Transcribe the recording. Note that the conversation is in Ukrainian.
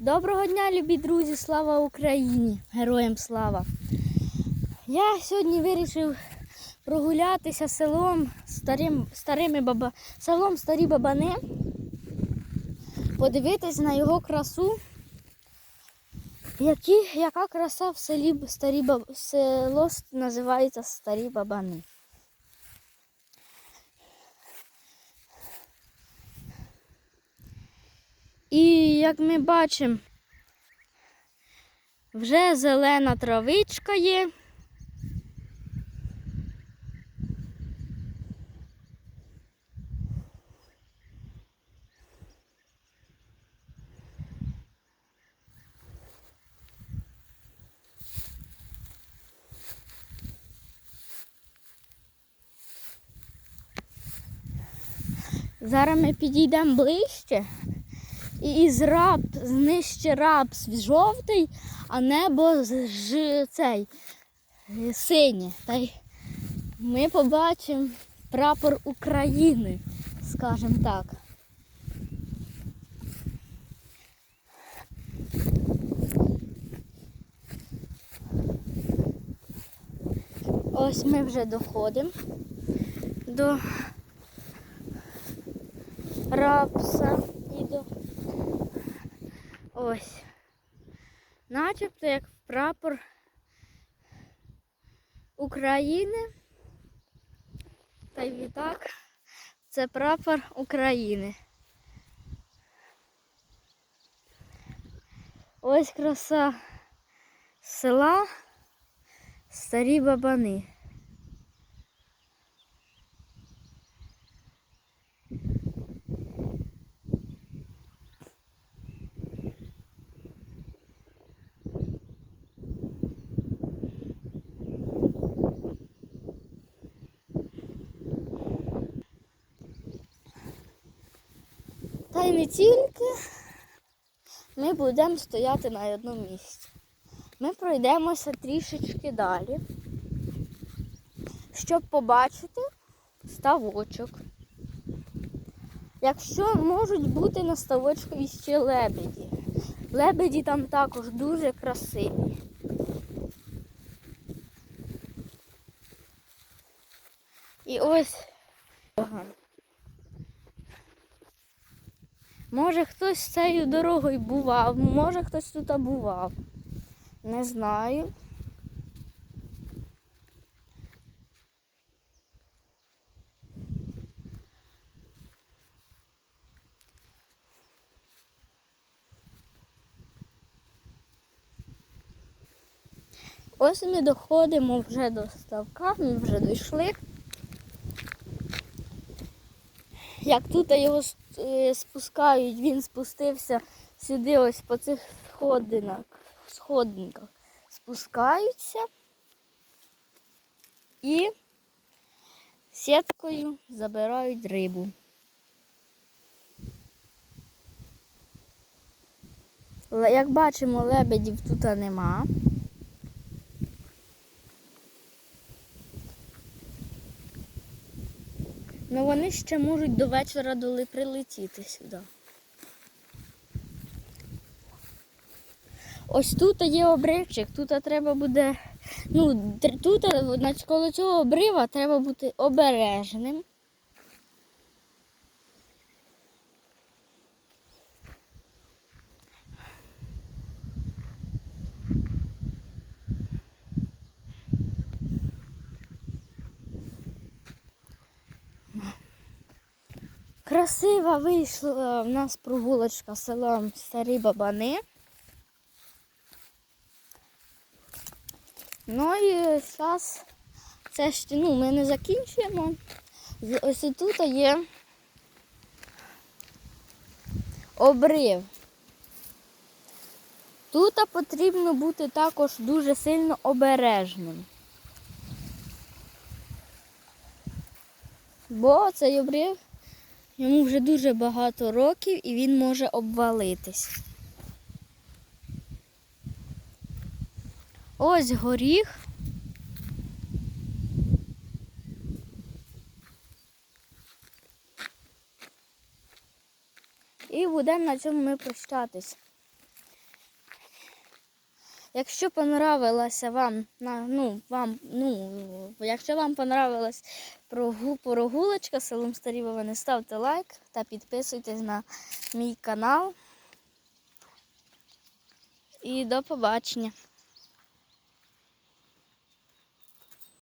Доброго дня, любі друзі! Слава Україні! Героям слава! Я сьогодні вирішив прогулятися селом старим, старими баба, селом Старі Бабани, подивитись на його красу. Які, яка краса в селі Старі Баб, село називається Старі Бабани. І як ми бачимо, вже зелена травичка є. Зараз ми підійдемо ближче. І із рап, знижче рапс жовтий, а небо ж, цей е, синє. Та й ми побачимо прапор України, скажімо так. Ось ми вже доходимо до рапса Ось. Начебто як прапор України. Та й відтак це прапор України. Ось краса села Старі Бабани. Та й не тільки ми будемо стояти на одному місці. Ми пройдемося трішечки далі, щоб побачити ставочок. Якщо можуть бути на ставочкові ще лебеді. Лебеді там також дуже красиві. І ось. Може хтось цією дорогою бував, може хтось тут бував. Не знаю. Ось ми доходимо вже до ставка, ми вже дійшли. Як тут його е, спускають, він спустився сюди ось по цих сходинках. Спускаються і сіткою забирають рибу. Як бачимо, лебедів тут нема. Ну вони ще можуть до вечора доли прилетіти сюди. Ось тут є обривчик, тут треба буде. Ну, тут на- коло цього обрива треба бути обережним. Красива вийшла в нас прогулочка селом Старі Бабани. Ну і зараз це ще ну, ми не закінчуємо. Ось тут є обрив. Тут потрібно бути також дуже сильно обережним. Бо цей обрив йому вже дуже багато років і він може обвалитись. Ось горіх. І будемо на цьому ми прощатись. Якщо понравилася вам, ну, вам, ну, якщо вам понравилась прогу, прогулочка селом Старі Вовини, ставте лайк та підписуйтесь на мій канал. І до побачення.